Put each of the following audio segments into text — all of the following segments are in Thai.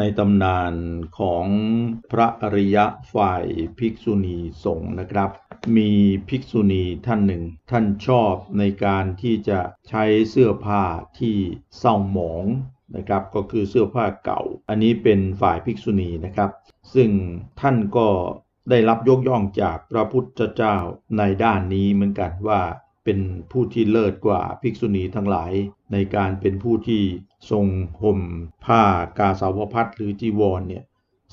ในตำนานของพระอริยะฝ่ายภิกษุณีสงฆ์นะครับ มีภิกษุณีท่านหนึ่ง ท่านชอบในการที่จะใช้เสื้อผ้าที่เศร้าหมองนะครับก็คือเสื้อผ้าเก่า อันนี้เป็นฝ่ายภิกษุณีนะครับ ซึ่งท่านก็ได้รับยกย่องจากพระพุทธเจ้าในด้านนี้เหมือนกันว่า เป็นผู้ที่เลิศกว่าภิกษุณีทั้งหลาย ในการเป็นผู้ที่ทรงห่มผ้ากาสาวพัดหรือจีวรเนี่ย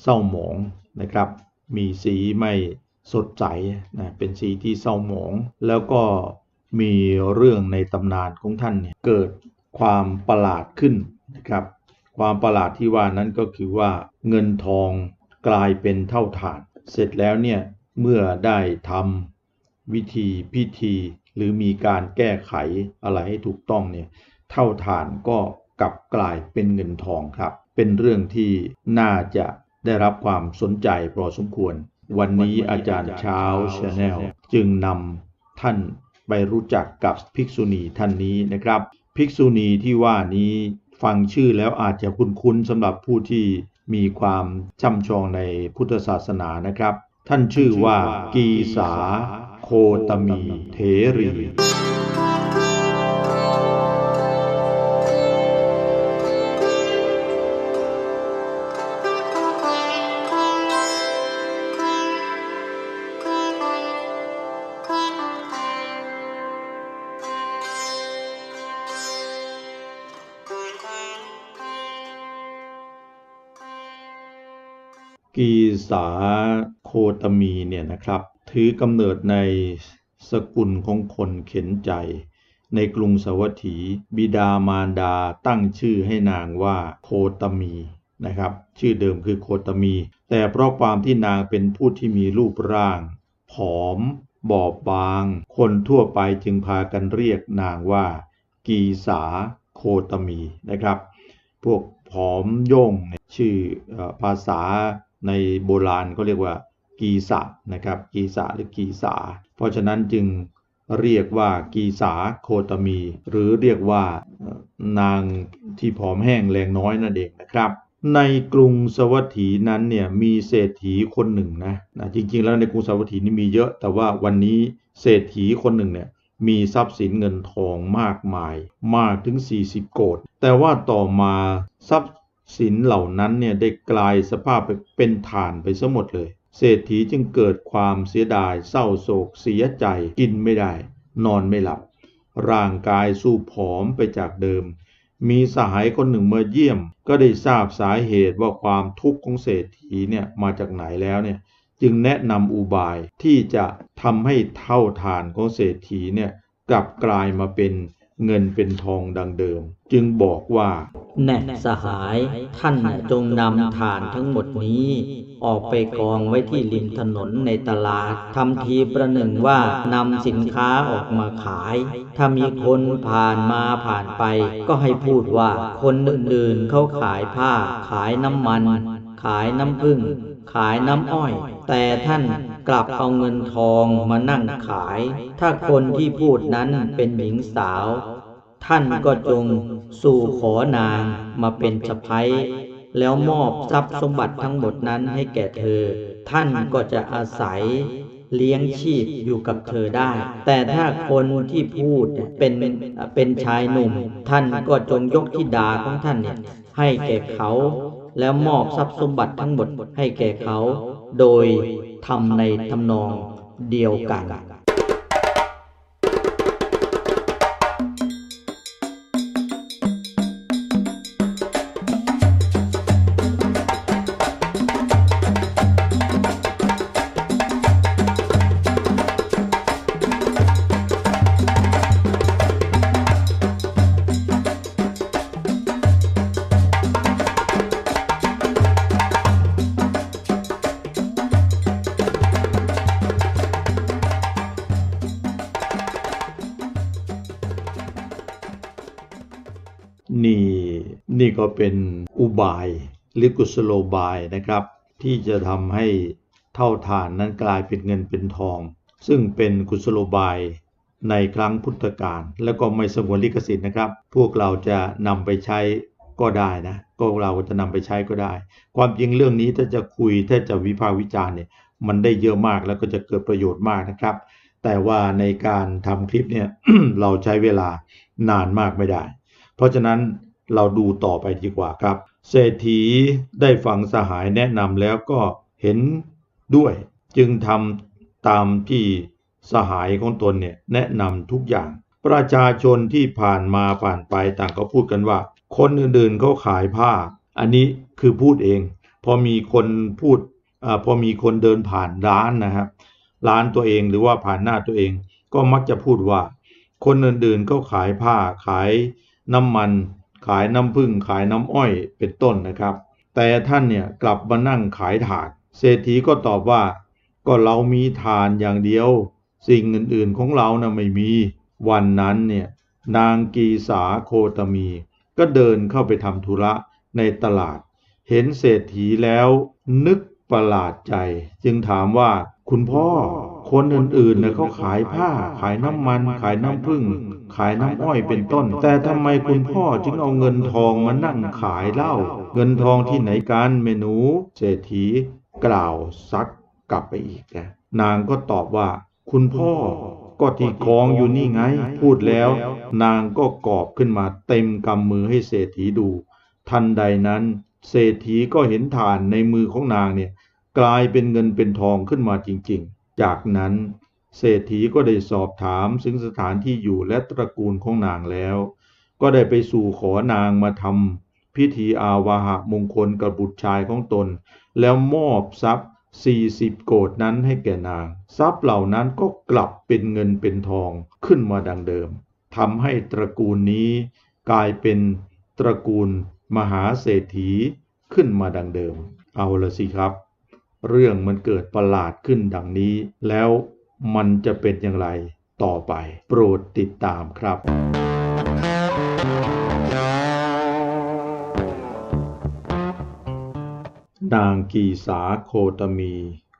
เศร้าหมองนะครับ มีสีไม่สดใสนะเป็นสีที่เศร้าหมอง แล้วก็มีเรื่องในตำนานของท่านเนี่ยเกิดความประหลาดขึ้นนะครับ ความประหลาดที่ว่านั้นก็คือว่าเงินทองกลายเป็นเท่าฐาน เสร็จแล้วเนี่ยเมื่อได้ทำ วิธีพิธี หรือมีการแก้ไขอะไรให้ถูกต้องเนี่ยเท่าฐานก็กลับกลายเป็นเงินทองครับ เป็นเรื่องที่น่าจะได้รับความสนใจพอสมควร วันนี้อาจารย์เช้าชาแนลจึงนำท่านไปรู้จักกับภิกษุณีท่านนี้นะครับ ภิกษุณีที่ว่านี้ฟังชื่อแล้วอาจจะคุ้นๆสำหรับผู้ที่มีความช่ำชองในพุทธศาสนานะครับ ท่านชื่อว่ากีสา โคตมีเถรีกีสาโคตมีเนี่ยนะครับ ถือกำเนิดในสกุลของคนเข็นใจ ในกรุงสวัสถี บิดามารดาตั้งชื่อให้นางว่าโคตมีนะครับ ชื่อเดิมคือโคตมี แต่เพราะความที่นางเป็นผู้ที่มีรูปร่าง ผอม บอบบาง คนทั่วไปจึงพากันเรียกนางว่า กีสาโคตมีนะครับ พวกผอมย่งชื่อเออภาษาในโบราณก็เรียกว่า กีสะนะครับกีสะหรือกีสา เพราะฉะนั้นจึงเรียกว่ากีสาโคตมี หรือเรียกว่านางที่ผอมแห้งแรงน้อยนั่นเองนะครับในกรุงสวัสถีนั้นเนี่ยมีเศรษฐีคนหนึ่งนะนะจริงๆ แล้วในกรุงสวัสถีนี่มีเยอะ แต่ว่าวันนี้เศรษฐีคนหนึ่งเนี่ยมีทรัพย์สินเงินทองมากมาย มากถึง 40 โกดแต่ว่าต่อมาทรัพย์สินเหล่านั้นเนี่ยได้กลายสภาพไปเป็นฐานไปซะหมดเลย เศรษฐีจึงเกิดความเสียดายเศร้าโศกเสียใจกินไม่ได้ นอนไม่หลับ ร่างกายสู้ผอมไปจากเดิม มีสหายคนหนึ่งมาเยี่ยม ก็ได้ทราบสาเหตุว่าความทุกข์ของเศรษฐีเนี่ยมาจากไหนแล้วเนี่ยจึงแนะนำอุบายที่จะทำให้เท่าฐานของเศรษฐีเนี่ยกลับกลายมาเป็น เงินเป็นทองดังเดิม จึงบอกว่า แน่สหาย ท่านจงนำฐานทั้งหมดนี้ ออกไปกองไว้ที่ริมถนนในตลาดทำทีประหนึ่งว่านำสินค้าออกมาขาย ถ้ามีคนผ่านมาผ่านไป ก็ให้พูดว่าคนอื่นๆเขาขายผ้า ขายน้ำมัน ขายน้ำผึ้งขายน้ำอ้อย แต่ท่าน กลับเอาเงินทองมานั่งขาย ถ้าคนที่พูดนั้นเป็นหญิงสาว ท่านก็จงสู่ขอนางมาเป็นสะพ้ยแล้วมอบทรัพย์สมบัติทั้งหมดนั้นให้แก่เธอ ท่านก็จะอาศัยเลี้ยงชีพอยู่กับเธอได้ แต่ถ้าคนที่พูดเป็นเป็นชายหนุ่ม ท่านก็จงยกธิดาของท่านเนี่ยให้แก่เขา แล้วมอบทรัพย์สมบัติทั้งหมดให้แก่เขา โดยทำในทำนองเดียวกัน ก็เป็นอุบายหรือกุศโลบายนะครับ ที่จะทำให้เท่าฐานนั้นกลายเป็นเงินเป็นทอง ซึ่งเป็นกุศโลบายในครั้งพุทธกาลแล้วก็ไม่สงวนลิขสิทธิ์นะครับ พวกเราจะนำไปใช้ก็ได้นะก็เราจะนำไปใช้ก็ได้ ความจริงเรื่องนี้ถ้าจะคุยถ้าจะวิพากษ์วิจารณ์เนี่ยมันได้เยอะมากแล้วก็จะเกิดประโยชน์มากนะครับ แต่ว่าในการทำคลิปเนี่ยเราใช้เวลานานมากไม่ได้ เพราะฉะนั้น เราดูต่อไปดีกว่าครับ เศรษฐีได้ฟังสหายแนะนำแล้วก็เห็นด้วย จึงทำตามที่สหายของตนเนี่ยแนะนำทุกอย่าง ประชาชนที่ผ่านมาผ่านไปต่างก็พูดกันว่า คนอื่นๆเขาขายผ้า อันนี้คือพูดเอง พอมีคนพูดอาพอมีคนเดินผ่านร้านนะครับร้านตัวเองหรือว่าผ่านหน้าตัวเอง ก็มักจะพูดว่า คนอื่นๆเขาขายผ้าขายน้ำมัน ขายน้ำผึ้งขายน้ำอ้อยเป็นต้นนะครับ แต่ท่านเนี่ยกลับมานั่งขายถ่าน เศรษฐีก็ตอบว่า ก็เรามีทานอย่างเดียว สิ่งอื่นๆของเรานะ่ะไม่มี วันนั้นเนี่ยนางกีสาโคตมี ก็เดินเข้าไปทำธุระในตลาด เห็นเศรษฐีแล้วนึกประหลาดใจ จึงถามว่าคุณพ่อ คนอื่นๆเนี่ยเขาขายผ้า ขายน้ำมัน ขายน้ำผึ้งขายน้ำอ้อยเป็นต้น แต่ทำไมคุณพ่อจึงเอาเงินทองมานั่งขายเหล้าเงินทองที่ไหนกันเมนูเศรษฐีกล่าวซักกลับไปอีกนะนางก็ตอบว่า คุณพ่อก็ที่กองอยู่นี่ไง พูดแล้ว นางก็กอบขึ้นมาเต็มกำมือให้เศรษฐีดู ทันใดนั้น เศรษฐีก็เห็นฐานในมือของนางเนี่ย กลายเป็นเงินเป็นทองขึ้นมาจริง ๆ จากนั้นเศรษฐีก็ได้สอบถามถึงสถานที่อยู่และตระกูลของนางแล้ว ก็ได้ไปสู่ขอนางมาทำพิธีอาวาหะมงคลกับบุตรชายของตน แล้วมอบทรัพย์40โกดนั้นให้แก่นาง ทรัพย์เหล่านั้นก็กลับเป็นเงินเป็นทองขึ้นมาดังเดิมทำให้ตระกูลนี้กลายเป็นตระกูลมหาเศรษฐีขึ้นมาดังเดิม เอาละสิครับ เรื่องมันเกิดประหลาดขึ้นดังนี้ แล้วมันจะเป็นอย่างไรต่อไป โปรดติดตามครับนางกีสาโคตมี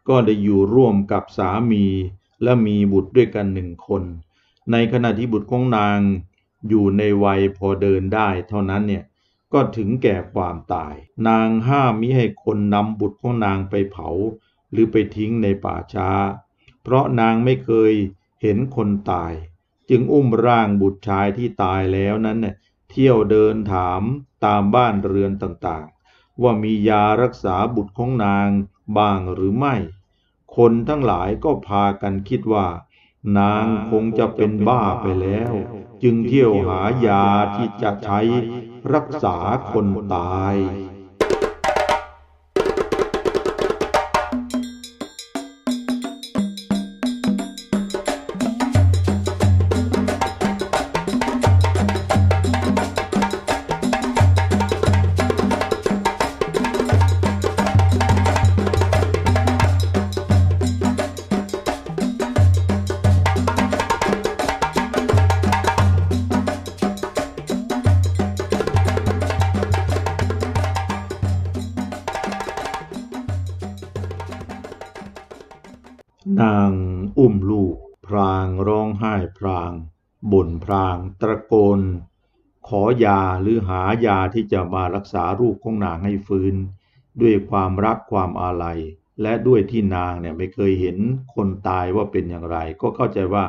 ก็ได้อยู่ร่วมกับสามี และมีบุตรด้วยกันหนึ่งคน ในขณะที่บุตรของนางอยู่ในวัยพอเดินได้เท่านั้นเนี่ย ก็ถึงแก่ความตาย นางห้ามมิให้คนนำบุตรของนางไปเผา หรือไปทิ้งในป่าช้า เพราะนางไม่เคยเห็นคนตาย จึงอุ้มร่างบุตรชายที่ตายแล้วนั้นเนี่ยเที่ยวเดินถามตามบ้านเรือนต่างๆ ว่ามียารักษาบุตรของนางบ้างหรือไม่ คนทั้งหลายก็พากันคิดว่า นางคงจะเป็นบ้าไปแล้ว จึงเที่ยวหายาที่จะใช้ รักษาคนตายางร้องไห้พราง บ่นพราง ตะโกน ขอยาหรือหายาที่จะมารักษาลูกของนางให้ฟื้น ด้วยความรักความอาลัย และด้วยที่นางเนี่ยไม่เคยเห็นคนตายว่าเป็นอย่างไร ก็เข้าใจว่า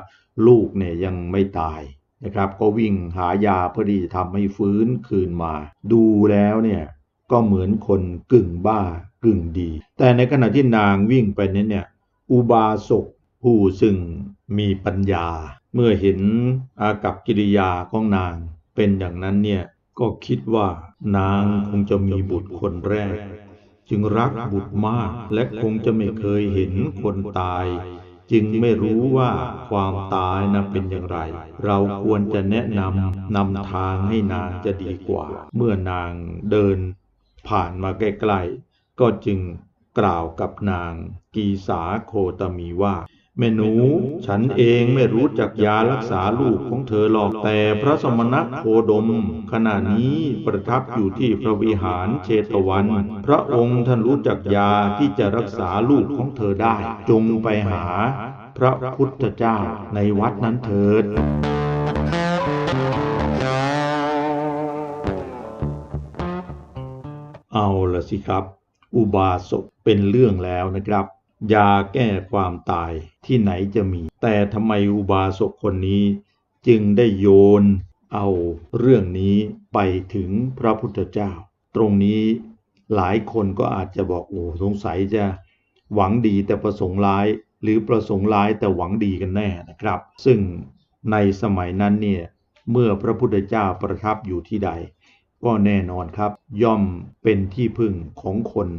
ลูกเนี่ยยังไม่ตายนะครับก็วิ่งหายาเพื่อที่จะทำให้ฟื้นคืนมา ดูแล้วเนี่ยก็เหมือนคนกึ่งบ้ากึ่งดี แต่ในขณะที่นางวิ่งไปนั้นเนี่ยอุบาสก ผู้ซึ่งมีปัญญา เมื่อเห็นอากับกิริยาของนางเป็นอย่างนั้นเนี่ยก็คิดว่านางคงจะมีบุตรคนแรก จึงรักบุตรมากและคงจะไม่เคยเห็นคนตาย จึงไม่รู้ว่าความตายนะเป็นอย่างไร เราควรจะแนะนำนำทางให้นางจะดีกว่า เมื่อนางเดินผ่านมาใกล้ๆก็จึงกล่าวกับนางกีสาโคตมีว่า แม่หนู ฉันเองไม่รู้จักยารักษาลูกของเธอหรอกแต่พระสมณะโคดม ขณะนี้ประทับอยู่ที่พระวิหารเชตวัน พระองค์ท่านรู้จักยาที่จะรักษาลูกของเธอได้ จงไปหาพระพุทธเจ้าในวัดนั้นเถิดเอาละสิครับ อุบาสกเป็นเรื่องแล้วนะครับ ยาแก้ความตายที่ไหนจะมี แต่ทำไมอุบาสกคนนี้ จึงได้โยนเอาเรื่องนี้ไปถึงพระพุทธเจ้า ตรงนี้หลายคนก็อาจจะบอกโอ้สงสัยจะหวังดีแต่ประสงค์ร้าย หรือประสงค์ร้ายแต่หวังดีกันแน่นะครับ ซึ่งในสมัยนั้นเนี่ยเมื่อพระพุทธเจ้าประทับอยู่ที่ใด ก็แน่นอนครับ ย่อมเป็นที่พึ่งของคน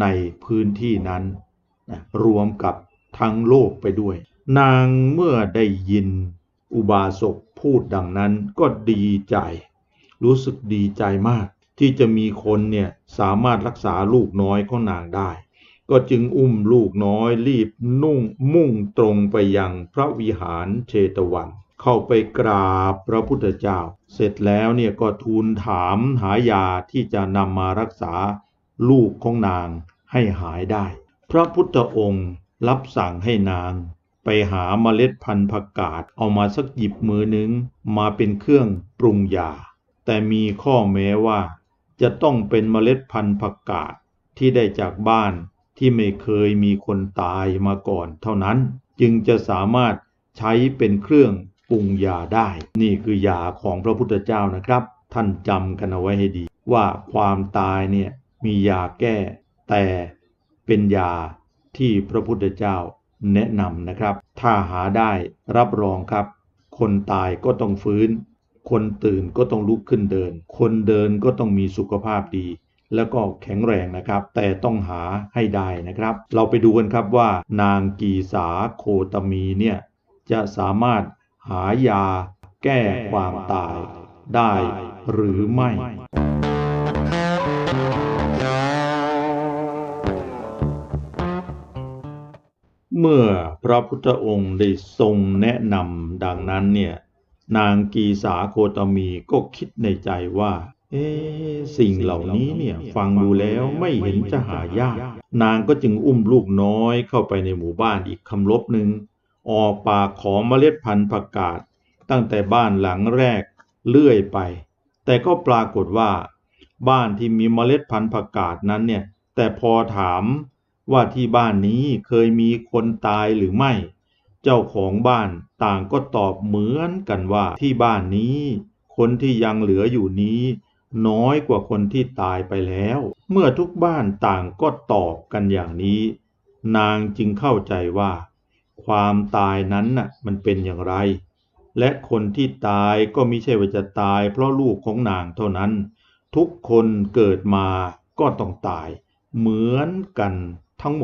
ในพื้นที่นั้น รวมกับทั้งโลกไปด้วย นางเมื่อได้ยินอุบาสกพูดดังนั้นก็ดีใจ รู้สึกดีใจมาก ที่จะมีคนเนี่ยสามารถรักษาลูกน้อยของนางได้ ก็จึงอุ้มลูกน้อยรีบนุ่งมุ่งตรงไปยังพระวิหารเชตวัน เข้าไปกราบพระพุทธเจ้า เสร็จแล้วเนี่ยก็ทูลถามหายาที่จะนำมารักษาลูกของนางให้หายได้ พระพุทธองค์รับสั่งให้นางไปหาเมล็ดพันธุ์ผักกาดเอามาสักหยิบมือหนึ่งมาเป็นเครื่องปรุงยา แต่มีข้อแม้ว่า จะต้องเป็นเมล็ดพันธุ์ผักกาดที่ได้จากบ้านที่ไม่เคยมีคนตายมาก่อนเท่านั้น จึงจะสามารถใช้เป็นเครื่องปรุงยาได้ นี่คือยาของพระพุทธเจ้านะครับ ท่านจำกันเอาไว้ให้ดี ว่าความตายเนี่ยมียาแก้ แต่ เป็นยาที่พระพุทธเจ้าแนะนำนะครับ ถ้าหาได้รับรองครับ คนตายก็ต้องฟื้น คนตื่นก็ต้องลุกขึ้นเดิน คนเดินก็ต้องมีสุขภาพดี แล้วก็แข็งแรงนะครับ แต่ต้องหาให้ได้นะครับ เราไปดูกันครับว่านางกีสาโคตมีเนี่ยจะสามารถหายาแก้ความตายได้หรือไม่ เมื่อพระพุทธองค์ได้ทรงแนะนำดังนั้นเนี่ยนางกีสาโคตมีก็คิดในใจว่า เอ๊สิ่งเหล่านี้เนี่ยฟังดูแล้วไม่เห็นจะหายาก นางก็จึงอุ้มลูกน้อยเข้าไปในหมู่บ้านอีกคำลบหนึ่งออกปากขอเมล็ดพันธุ์ผักกาดตั้งแต่บ้านหลังแรกเลื่อยไป แต่ก็ปรากฏว่า บ้านที่มีเมล็ดพันธุ์ผักกาดนั้นเนี่ยแต่พอถาม ว่าที่บ้านนี้เคยมีคนตายหรือไม่ เจ้าของบ้านต่างก็ตอบเหมือนกันว่าที่บ้านนี้ คนที่ยังเหลืออยู่นี้ น้อยกว่าคนที่ตายไปแล้ว เมื่อทุกบ้านต่างก็ตอบกันอย่างนี้ นางจึงเข้าใจว่า ความตายนั้นน่ะมันเป็นอย่างไร และคนที่ตายก็ไม่ใช่ว่าจะตายเพราะลูกของนางเท่านั้น ทุกคนเกิดมาก็ต้องตาย เหมือนกัน ทั้ง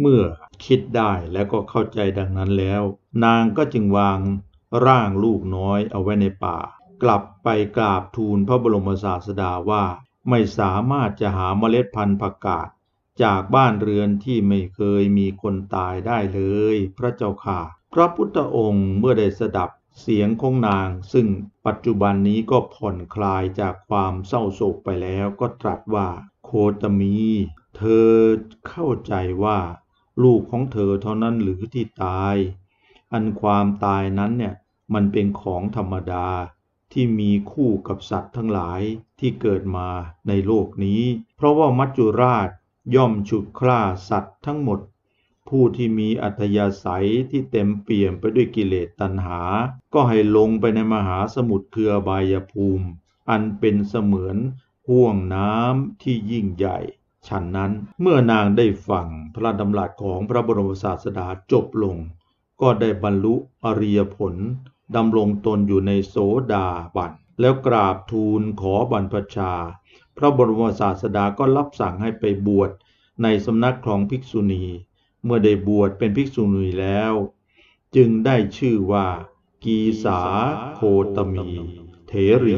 เมื่อคิดได้แล้วก็เข้าใจดังนั้นแล้ว นางก็จึงวางร่างลูกน้อยเอาไว้ในป่า กลับไปกราบทูลพระบรมศาสดาว่าไม่สามารถจะหาเมล็ดพันธุ์ผักกาดจากบ้านเรือนที่ไม่เคยมีคนตายได้เลย พระเจ้าค่ะ พระพุทธองค์เมื่อได้สดับเสียงของนาง ซึ่งปัจจุบันนี้ก็ผ่อนคลายจากความเศร้าโศกไปแล้วก็ตรัสว่า โคตมี เธอเข้าใจว่า ลูกของเธอเท่านั้นหรือที่ตาย อันความตายนั้นเนี่ยมันเป็นของธรรมดาที่มีคู่กับสัตว์ทั้งหลายที่เกิดมาในโลกนี้ เพราะว่ามัจจุราชย่อมฉุดคร่าสัตว์ทั้งหมด ผู้ที่มีอัธยาศัยที่เต็มเปี่ยมไปด้วยกิเลสตัณหา ก็ให้ลงไปในมหาสมุทรคือบายภูมิ อันเป็นเสมือนห่วงน้ำที่ยิ่งใหญ่ ฉันนั้นเมื่อนางได้ฟังพระดำรัสของพระบรมศาสดาจบลง ก็ได้บรรลุอริยผลดำรงตนอยู่ในโสดาบันแล้วกราบทูลขอบรรพชา พระบรมศาสดาก็รับสั่งให้ไปบวชในสำนักของภิกษุณี เมื่อได้บวชเป็นภิกษุณีแล้ว จึงได้ชื่อว่า กีสาโคตมี เถรี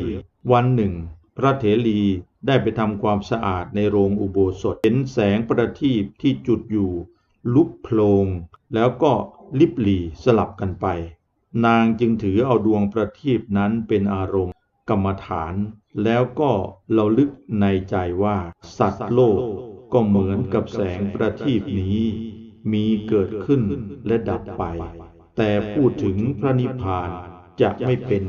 วันหนึ่ง พระเถรี ได้ไปทำความสะอาดในโรงอุโบสถ เห็นแสงประทีปที่จุดอยู่ ลุกโพลง แล้วก็ลิบหลีสลับกันไป นางจึงถือเอาดวงประทีปนั้นเป็นอารมณ์ กรรมฐาน แล้วก็เราลึกในใจว่า สัตว์โลกก็เหมือนกับแสงประทีปนี้ มีเกิดขึ้นและดับไป แต่พูดถึงพระนิพพาน จะไม่เป็น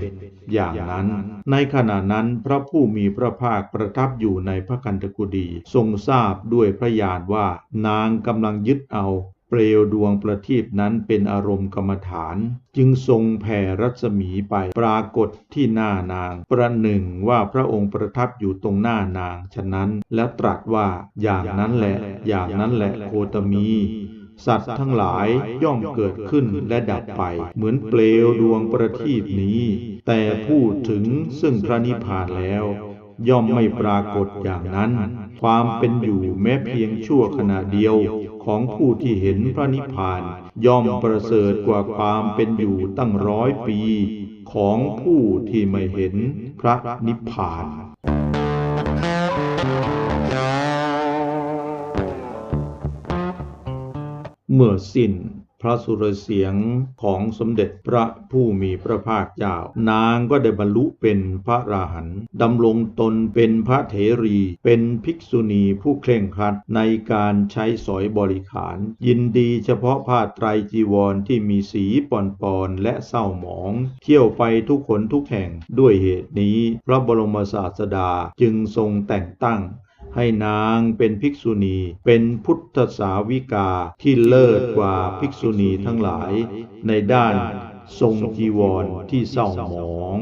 อย่างนั้น ในขณะนั้นพระผู้มีพระภาคประทับอยู่ในพระกันตกุฎีทรงทราบด้วยพระญาณว่านางกำลังยึดเอาเปลวดวงประทีปนั้นเป็นอารมณ์กรรมฐาน จึงทรงแผ่รัศมีไปปรากฏที่หน้านาง ประหนึ่งว่าพระองค์ประทับอยู่ตรงหน้านาง ฉะนั้นแล้วตรัสว่าอย่างนั้นแหละ อย่างนั้นแหละโคตมี สัตว์ทั้งหลายย่อมเกิดขึ้นและดับไป เหมือนเปลวดวงประทีปนี้ แต่พูดถึงซึ่งพระนิพพานแล้ว ย่อมไม่ปรากฏอย่างนั้น ความเป็นอยู่แม้เพียงชั่วขณะเดียวของผู้ที่เห็นพระนิพพานย่อมประเสริฐกว่าความเป็นอยู่ตั้งร้อยปี ของผู้ที่ไม่เห็นพระนิพพาน เมื่อสิ้นพระสุรเสียงของสมเด็จพระผู้มีพระภาคเจ้า นางก็ได้บรรลุเป็นพระราหันต์ดำรงตนเป็นพระเถรี เป็นภิกษุณีผู้เคร่งครัดในการใช้สอยบริขาร ยินดีเฉพาะผ้าไตรจีวรที่มีสีปอนๆและเศร้าหมอง เที่ยวไปทุกคนทุกแห่งด้วยเหตุนี้ พระบรมศาสดาจึงทรงแต่งตั้ง ให้นางเป็นภิกษุณี เป็นพุทธสาวิกาที่เลิศกว่าภิกษุณีทั้งหลาย ในด้านทรงจีวรที่เศร้าหมอง